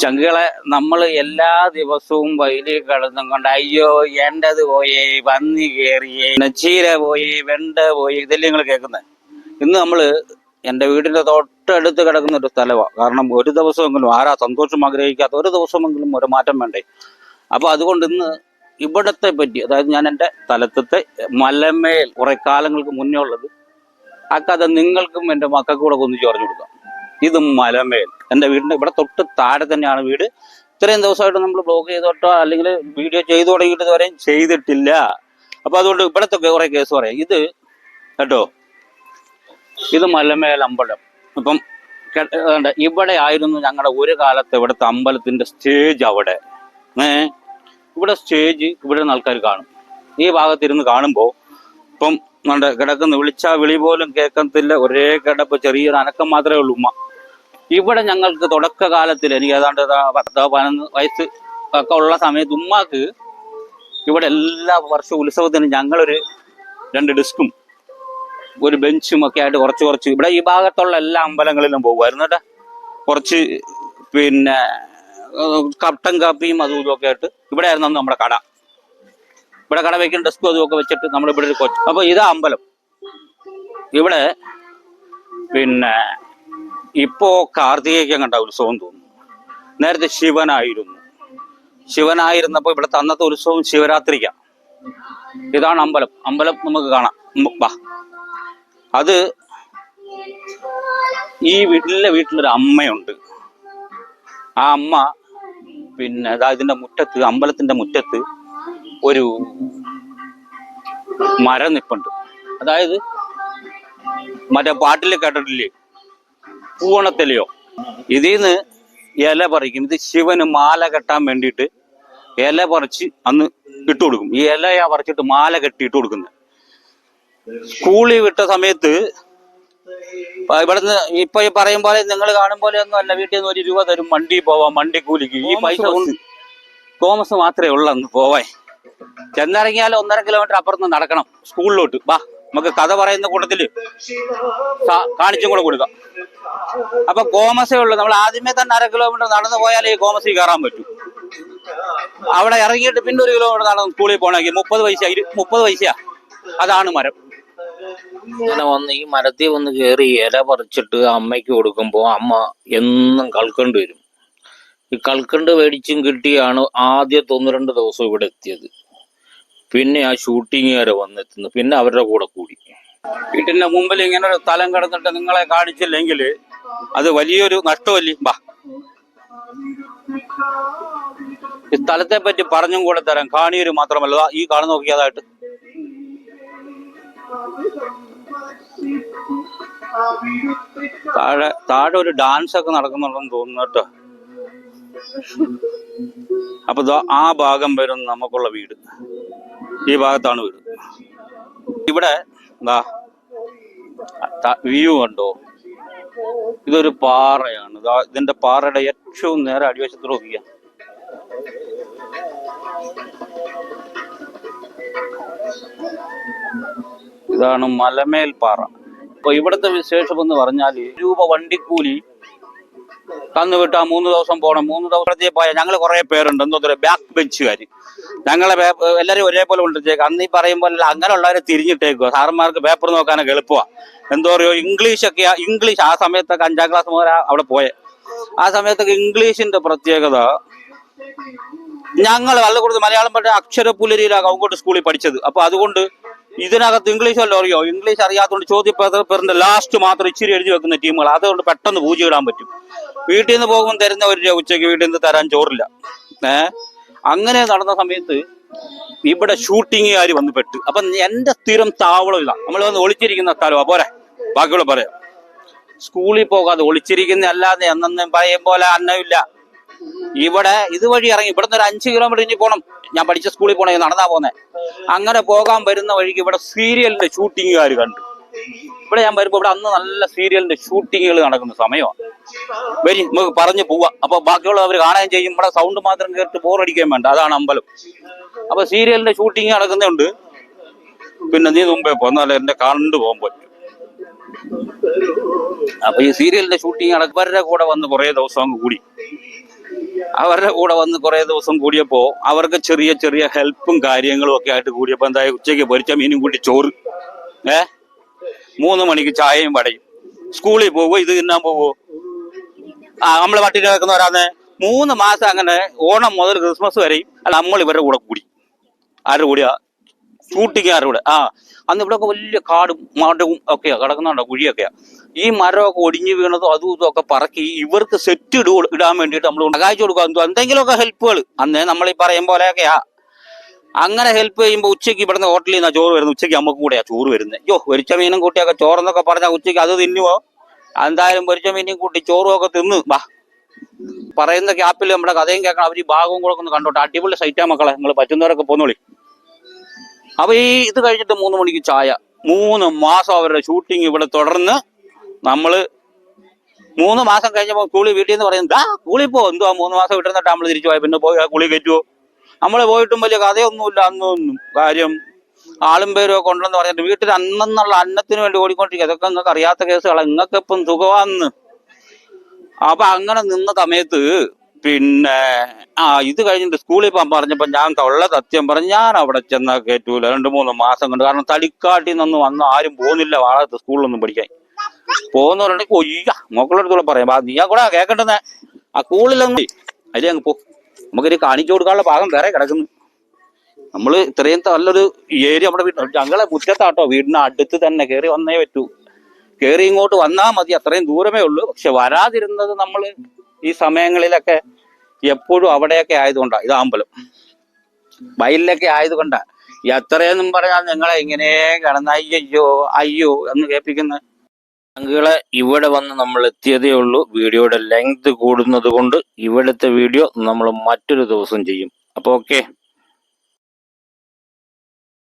ചങ്കുകളെ നമ്മൾ എല്ലാ ദിവസവും വയലിൽ കിടന്നും കൊണ്ട് അയ്യോ എന്റെത് പോയേ വന്നി കയറിയേ ചീര പോയി വെണ്ട പോയി ഇതെല്ലാം നിങ്ങൾ കേൾക്കുന്നത് ഇന്ന് നമ്മൾ എന്റെ വീടിന്റെ തൊട്ടടുത്ത് കിടക്കുന്ന ഒരു സ്ഥലമാണ് കാരണം ഒരു ദിവസമെങ്കിലും ആരാ സന്തോഷം ആഗ്രഹിക്കാത്ത ഒരു ദിവസമെങ്കിലും ഒരു മാറ്റം വേണ്ടേ. അപ്പോൾ അതുകൊണ്ട് ഇന്ന് ഇവിടത്തെ പറ്റി അതായത് ഞാൻ എന്റെ സ്ഥലത്തെ മലമേൽ കുറെ കാലങ്ങൾക്ക് മുന്നേ ഉള്ളത് ആ കഥ നിങ്ങൾക്കും എന്റെ മക്കൾക്കും കൂടെ ഒന്ന് പറഞ്ഞു കൊടുക്കാം. ഇത് മലമേൽ. എന്റെ വീടിന്റെ ഇവിടെ തൊട്ട് താഴെ തന്നെയാണ് വീട്. ഇത്രയും ദിവസമായിട്ട് നമ്മൾ ബ്ലോഗ് ചെയ്തോട്ടോ അല്ലെങ്കിൽ വീഡിയോ ചെയ്തു തുടങ്ങിയിട്ട് ഇതുവരെയും ചെയ്തിട്ടില്ല. അപ്പോൾ അതുകൊണ്ട് ഇവിടത്തെ കുറേ കേസ് പറയാം. ഇത് കേട്ടോ ഇത് മലമേൽ അമ്പലം. ഇപ്പം ഇവിടെ ആയിരുന്നു ഞങ്ങളുടെ ഒരു കാലത്ത് ഇവിടുത്തെ അമ്പലത്തിന്റെ സ്റ്റേജ് അവിടെ. ഏ ഇവിടെ സ്റ്റേജ് ഇവിടെ നിന്ന് ആൾക്കാർ കാണും. ഈ ഭാഗത്തിരുന്ന് കാണുമ്പോൾ ഇപ്പം കിടക്കുന്ന വിളിച്ചാ വിളി പോലും കേൾക്കത്തില്ല. ഒരേ കിടപ്പ് ചെറിയൊരു അനക്കം മാത്രമേ ഉള്ളൂ ഉമ്മ. ഇവിടെ ഞങ്ങൾക്ക് തുടക്കകാലത്തിൽ എനിക്ക് ഏതാണ്ട് പത്തോ പതിനൊന്ന് വയസ്സ് ഒക്കെ ഉള്ള സമയത്ത് ഉമ്മാക്ക് ഇവിടെ എല്ലാ വർഷവും ഉത്സവത്തിനും ഞങ്ങളൊരു രണ്ട് ഡിസ്കും ഒരു ബെഞ്ചും ഒക്കെ ആയിട്ട് കുറച്ച് കുറച്ച് ഇവിടെ ഈ ഭാഗത്തുള്ള എല്ലാ അമ്പലങ്ങളിലും പോകുമായിരുന്നു കേട്ടോ. കുറച്ച് പിന്നെ കട്ടൻ കാപ്പിയും അതും ഇതും ഒക്കെ ആയിട്ട് ഇവിടെ ആയിരുന്നു നമ്മുടെ കട. ഇവിടെ കട വയ്ക്കുന്ന ഡെസ്കും അതും ഒക്കെ വെച്ചിട്ട് നമ്മൾ ഇവിടെ ഒരു കൊച്ചു അപ്പൊ ഇതാ അമ്പലം. ഇവിടെ പിന്നെ ഇപ്പോ കാർത്തികയ്ക്ക് കണ്ട ഉത്സവം തോന്നുന്നു. നേരത്തെ ശിവനായിരുന്നു. ശിവനായിരുന്നപ്പോ ഇവിടെ തന്നത്തെ ഉത്സവം ശിവരാത്രിക്കാണ് ഇതാണ് അമ്പലം. അമ്പലം നമുക്ക് കാണാം. വാ. അത് ഈ വീട്ടിലെ വീട്ടിലൊരു അമ്മയുണ്ട്. ആ അമ്മ പിന്നെ അതാ ഇതിന്റെ മുറ്റത്ത് അമ്പലത്തിന്റെ മുറ്റത്ത് ഒരു മരം നിപ്പുണ്ട് അതായത് മറ്റേ പാട്ടിൽ കേട്ടിട്ടില്ലേ? പൂവണത്തിലെയോ. ഇതിന്ന് ഇല പറിക്കും. ഇത് ശിവന് മാല കെട്ടാൻ വേണ്ടിയിട്ട് ഇല പറിച്ച് അന്ന് ഇട്ടു കൊടുക്കും. ഈ ഇലയാ പറിച്ചിട്ട് മാല കെട്ടി ഇട്ട് കൊടുക്കുന്നത്. സ്കൂളിൽ വിട്ട സമയത്ത് ഇവിടുന്ന് ഇപ്പൊ ഈ പറയും പോലെ നിങ്ങൾ കാണും പോലെ ഒന്നും അല്ല. വീട്ടിൽ നിന്ന് ഒരു രൂപ തരും. മണ്ടി പോവാം മണ്ടി കൂലിക്ക്. ഈ പൈസ കൊണ്ട് തോമസ് മാത്രമേ ഉള്ളൂ അന്ന് പോവാൻ. ചെന്നിറങ്ങിയാൽ ഒന്നര കിലോമീറ്റർ അപ്പുറത്ത് നടക്കണം. സ്കൂളിലോട്ട്. വാ നമുക്ക് കഥ പറയുന്ന കൂട്ടത്തിൽ കാണിച്ചും കൂടെ കൊടുക്കാം. അപ്പൊ കോമസേ ഉള്ളൂ. നമ്മൾ ആദ്യമേ തന്നെ അര കിലോമീറ്റർ നടന്നു പോയാലേ ഈ കോമസിൽ കയറാൻ പറ്റൂ. അവിടെ ഇറങ്ങിയിട്ട് പിന്നെ ഒരു കിലോമീറ്റർ നടന്ന് സ്കൂളിൽ പോകണമെങ്കിൽ മുപ്പത് പൈസ മുപ്പത് പൈസ അതാണ് മരം. ഇങ്ങനെ വന്ന് ഈ മരത്തിൽ വന്ന് കയറി ഇല പറിച്ചിട്ട് അമ്മയ്ക്ക് കൊടുക്കുമ്പോൾ അമ്മ എന്നും കൽക്കണ്ട് വരും. ഈ കൽക്കണ്ട് മേടിച്ചും കിട്ടിയാണ് ആദ്യത്തെ ഒന്ന് രണ്ട് ദിവസം ഇവിടെ എത്തിയത്. പിന്നെ ആ ഷൂട്ടിങ്ങുകാരെ വന്നെത്തുന്നു. പിന്നെ അവരുടെ കൂടെ കൂടി. വീട്ടിന്റെ മുമ്പിൽ ഇങ്ങനെ ഒരു സ്ഥലം കിടന്നിട്ട് നിങ്ങളെ കാണിച്ചില്ലെങ്കിൽ അത് വലിയൊരു നഷ്ടമല്ലേ? ബാ. ഈ സ്ഥലത്തെ പറ്റി പറഞ്ഞും കൂടെ തരാം. കാണിയൊരു മാത്രമല്ല. ഈ കാണു നോക്കിയതായിട്ട് താഴെ താഴെ ഒരു ഡാൻസ് ഒക്കെ നടക്കുന്നുണ്ടെന്ന് തോന്നുന്നു കേട്ടോ. അപ്പൊ ആ ഭാഗം വരും നമുക്കുള്ള വീട്. ഈ ഭാഗത്താണ് വീട്. ഇവിടെ ദാ വ്യൂ കണ്ടോ? ഇതൊരു പാറയാണ്. ഇതിന്റെ പാറയുടെ ഏറ്റവും നേരെ അടിവശത്ത് നോക്കിയ ഇതാണ് മലമേൽ പാറ അപ്പൊ ഇവിടുത്തെ വിശേഷം എന്ന് പറഞ്ഞാൽ രൂപ വണ്ടിക്കൂലി തന്നു വിട്ട്. ആ മൂന്ന് ദിവസം പോകണം മൂന്ന് ദിവസത്തെ പോയാൽ ഞങ്ങൾ കുറെ പേരുണ്ട്. എന്തോ ബാക്ക് ബെഞ്ചുകാർ ഞങ്ങളെ എല്ലാവരും ഒരേപോലെ കൊണ്ടിട്ടേക്ക് അന്ന് ഈ പറയുമ്പോൾ അങ്ങനെയുള്ളവരെ തിരിഞ്ഞിട്ടേക്കുക സാറന്മാർക്ക് പേപ്പർ നോക്കാനൊക്കെ എളുപ്പമാണ് എന്തോ പറയുക ഇംഗ്ലീഷ് ഒക്കെ ഇംഗ്ലീഷ് ആ സമയത്തൊക്കെ അഞ്ചാം ക്ലാസ് മുതൽ അവിടെ പോയെ. ആ സമയത്തൊക്കെ ഇംഗ്ലീഷിന്റെ പ്രത്യേകത ഞങ്ങൾ നല്ല കൂടുതൽ മലയാളം പഠിച്ച അക്ഷരപുലരിയിലാണ് അവങ്കോട്ട് സ്കൂളിൽ പഠിച്ചത്. അപ്പൊ അതുകൊണ്ട് ഇതിനകത്ത് ഇംഗ്ലീഷ് വല്ലതും അറിയോ? ഇംഗ്ലീഷ് അറിയാത്തതുകൊണ്ട് ചോദ്യപേപ്പറിന്റെ ലാസ്റ്റ് മാത്രം ഇച്ചിരി എഴുതി വെക്കുന്ന ടീമുകൾ അതുകൊണ്ട് പെട്ടെന്ന് പൂജ ഇടാൻ പറ്റും. വീട്ടിൽ നിന്ന് പോകുമ്പോൾ തരുന്ന ഒരു രൂപ ഉച്ചയ്ക്ക് വീട്ടിൽ നിന്ന് തരാൻ ചോറില്ല. ഏ? അങ്ങനെ നടന്ന സമയത്ത് ഇവിടെ ഷൂട്ടിങ്ങുകാർ വന്ന് പെട്ട്. അപ്പൊ എന്റെ സ്ഥിരം താവളം ഇതാ. നമ്മൾ വന്ന് ഒളിച്ചിരിക്കുന്ന സ്ഥലമാണ് പോരെ. ബാക്കിയുള്ള പറയാം. സ്കൂളിൽ പോകാതെ ഒളിച്ചിരിക്കുന്ന അല്ലാതെ എന്നെന്നും പറയും പോലെ അന്നമില്ല ഇവിടെ ഇതുവഴി ഇറങ്ങി ഇവിടുന്ന് ഒരു അഞ്ച് കിലോമീറ്റർ ഇനി പോണം. ഞാൻ പഠിച്ച സ്കൂളിൽ പോണേ നടന്നാ പോന്നെ. അങ്ങനെ പോകാൻ വരുന്ന വഴിക്ക് ഇവിടെ സീരിയലിന്റെ ഷൂട്ടിങ്ങുകാർ കണ്ടു. ഇവിടെ ഞാൻ വരുമ്പോ ഇവിടെ അന്ന് നല്ല സീരിയലിന്റെ ഷൂട്ടിങ്ങുകൾ നടക്കുന്ന സമയമാണ്. വരി നമുക്ക് പറഞ്ഞു പോവാം. അപ്പൊ ബാക്കിയുള്ളവർ കാണുകയും ചെയ്യും. ഇവിടെ സൗണ്ട് മാത്രം കേട്ട് ബോറടിക്കുകയും വേണ്ട. അതാണ് അമ്പലം. അപ്പൊ സീരിയലിന്റെ ഷൂട്ടിങ് നടക്കുന്നുണ്ട്. പിന്നെ നീ മുമ്പേ പോന്നാലേ എന്നെ കണ്ടു പോകാൻ പറ്റും. അപ്പൊ ഈ സീരിയലിന്റെ ഷൂട്ടിങ് നടക്കുന്നവരുടെ കൂടെ വന്ന് കുറെ ദിവസം അങ്ങ് കൂടി. അവരുടെ കൂടെ വന്ന് കുറേ ദിവസം കൂടിയപ്പോൾ അവർക്ക് ചെറിയ ചെറിയ ഹെൽപ്പും കാര്യങ്ങളും ഒക്കെ ആയിട്ട് കൂടിയപ്പോൾ എന്തായാലും ഉച്ചയ്ക്ക് പൊരിച്ച മീനും കൂട്ടി ചോറ്. ഏ? മൂന്ന് മണിക്ക് ചായയും വടയും. സ്കൂളിൽ പോവോ? ഇത് തിന്നാൻ പോവോ? ആ നമ്മൾ പട്ടിണി വെക്കുന്നവരാന്ന് മൂന്ന് മാസം അങ്ങനെ ഓണം മുതൽ ക്രിസ്മസ് വരെയും അല്ല നമ്മൾ ഇവരുടെ കൂടെ കൂടി. ആരുടെ കൂടിയാ? കൂടെ ആ അന്ന് ഇവിടെയൊക്കെ വലിയ കാടും മടവും ഒക്കെയാ കിടക്കുന്നുണ്ടോ കുഴിയൊക്കെയാ. ഈ മരമൊക്കെ ഒടിഞ്ഞു വീണതും അതും ഇതും ഒക്കെ പറക്കി ഇവർക്ക് സെറ്റ് ഇടു ഇടാൻ വേണ്ടിയിട്ട് നമ്മൾ സഹായിച്ചു കൊടുക്കുക എന്തോ എന്തെങ്കിലുമൊക്കെ ഹെൽപ്പുകൾ അന്ന് നമ്മൾ ഈ പറയും പോലെയൊക്കെയാ. അങ്ങനെ ഹെൽപ്പ് ചെയ്യുമ്പോൾ ഉച്ചയ്ക്ക് ഇവിടുന്ന് ഹോട്ടലിൽ നിന്നാ ചോറ് വരുന്നത്. ഉച്ചയ്ക്ക് നമുക്ക് കൂടെയാ ചോറ് വരുന്നത്. അയ്യോ ഒരിച്ച മീനും കൂട്ടിയൊക്കെ ചോറെന്നൊക്കെ പറഞ്ഞാൽ ഉച്ചയ്ക്ക് അത് തിന്നുവോ? എന്തായാലും ഒരിച്ച മീനും കൂട്ടി ചോറും ഒക്കെ തിന്ന് വാ. പറയുന്ന ക്യാപ്പിൽ നമ്മുടെ കഥയും കേൾക്കണം. അവർ ഈ ഭാഗവും കൂടെ ഒന്ന് കണ്ടോട്ടെ. അടിപൊളി സൈറ്റാ മക്കളെ. നിങ്ങൾ പറ്റുന്നവരൊക്കെ പോന്നോളി. അപ്പൊ ഈ ഇത് കഴിഞ്ഞിട്ട് മൂന്ന് മണിക്ക് ചായ. മൂന്ന് മാസം അവരുടെ ഷൂട്ടിങ് ഇവിടെ തുടർന്ന് നമ്മൾ മൂന്ന് മാസം കഴിഞ്ഞപ്പോൾ കൂളി വീട്ടിൽ നിന്ന് പറയുന്നത് ദാ കൂളി പോ. എന്തോ മൂന്ന് മാസം വിട്ടിരുന്നിട്ട് നമ്മൾ തിരിച്ചു പോയി? പിന്നെ പോയി കുളി കയറ്റുവോ? നമ്മൾ പോയിട്ടും വലിയ കഥയൊന്നുമില്ല അന്നൊന്നും. കാര്യം ആളും പേരും ഒക്കെ ഉണ്ടെന്ന് പറഞ്ഞിട്ട് വീട്ടിൽ അന്നെന്നുള്ള അന്നത്തിന് വേണ്ടി ഓടിക്കൊണ്ടിരിക്കുക. അതൊക്കെ നിങ്ങൾക്ക് അറിയാത്ത കേസുകളാണ് നിങ്ങൾക്ക് ഇപ്പം സുഖമാന്ന്. അപ്പൊ അങ്ങനെ നിന്ന സമയത്ത് പിന്നെ ആ ഇത് കഴിഞ്ഞിട്ട് സ്കൂളിൽ പോകാൻ പറഞ്ഞപ്പോൾ ഞാൻ ഉള്ള സത്യം പറഞ്ഞു ഞാൻ അവിടെ ചെന്നാൽ കയറ്റൂല രണ്ട് മൂന്ന് മാസം കൊണ്ട്. കാരണം തടിക്കാട്ടിൽ നിന്നൊന്നും വന്ന് ആരും പോകുന്നില്ല. വാളത്ത് സ്കൂളിലൊന്നും പഠിക്കാൻ. പോകുന്നവരുണ്ടെങ്കിൽ കൊയ്യ മക്കളെടുത്തോളം പറയാം. നീ നീ കൂടെ കേക്കണ്ടെന്ന്. ആ സ്കൂളിലൊന്നും അതിലേ അങ്ങ് പോ. നമുക്കൊരു കാണിച്ചു കൊടുക്കാനുള്ള ഭാഗം വേറെ കിടക്കുന്നു. നമ്മൾ ഇത്രയും നല്ലൊരു ഏരിയ നമ്മുടെ വീട്ടിൽ ഞങ്ങളെ മുറ്റത്താട്ടോ. വീടിന് അടുത്ത് തന്നെ കയറി വന്നേ പറ്റൂ. കയറി ഇങ്ങോട്ട് വന്നാൽ മതി. അത്രയും ദൂരമേ ഉള്ളൂ. പക്ഷെ വരാതിരുന്നത് നമ്മൾ ഈ സമയങ്ങളിലൊക്കെ എപ്പോഴും അവിടെയൊക്കെ ആയതുകൊണ്ടാണ് ഇത് അമ്പലം. വയലിലൊക്കെ ആയതുകൊണ്ടാണ് എത്രയെന്നും പറഞ്ഞാൽ നിങ്ങളെ ഇങ്ങനെ കിടന്ന അയ്യോ അയ്യോ എന്ന് കേൾപ്പിക്കുന്ന താങ്കളെ ഇവിടെ വന്ന് നമ്മൾ എത്തിയതേ ഉള്ളൂ. വീഡിയോയുടെ ലെങ്ത് കൂടുന്നത് കൊണ്ട് ഇവിടുത്തെ വീഡിയോ നമ്മൾ മറ്റൊരു ദിവസം ചെയ്യും. അപ്പോൾ ഓക്കെ